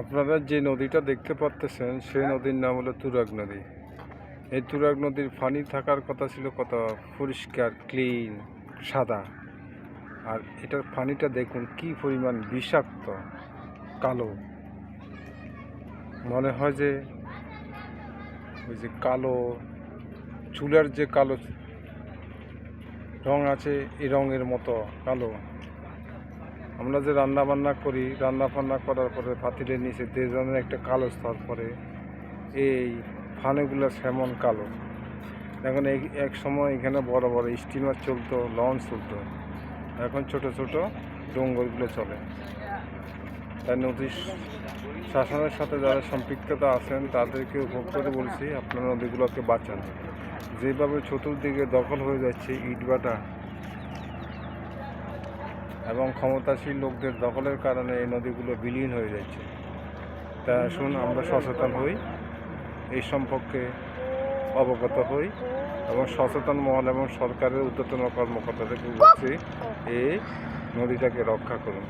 আপনারা যে নদীটা দেখতে পাচ্তেছেন সেই নদীর নাম হলো তুরাগ নদী। এই তুরাগ নদীর পানি থাকার কথা ছিল কত? পরিষ্কার ক্লিন সাদা। আর এটার পানিটা দেখুন কি পরিমাণ বিষাক্ত কালো। মনে হয় যে ওই যে কালো চুলার যে কালো রং আছে এই রঙের মতো কালো। আমরা যে রান্না বান্না করি, রান্না বান্না করার পরে পাতিলের নিচে দেজনের একটা কালো স্তর পরে এই ফানেগুলো সেমন কালো। এখন এক সময় এখানে বড় বড় স্টিমার চলতো লঞ্চ চলতো। এখন ছোট ছোট ডোঙ্গরগুলো চলে। তাই নদী শাসনের সাথে যারা সম্পৃক্ততা আছেন, তাদেরকে উপভোগ করে বলছি, আপনারা নদীগুলোকে বাঁচান। যেভাবে চতুর্দিকে দখল হয়ে যাচ্ছে ইটভাটা এবং ক্ষমতাশীল লোকদের দখলের কারণে এই নদীগুলো বিলীন হয়ে যাচ্ছে। তা আসুন আমরা সচেতন হই, এই সম্পর্কে অবগত হই এবং সচেতন মহল এবং সরকারের উদ্যতন কর্মকর্তাদেরকে বলছি, এই নদীটাকে রক্ষা করুন।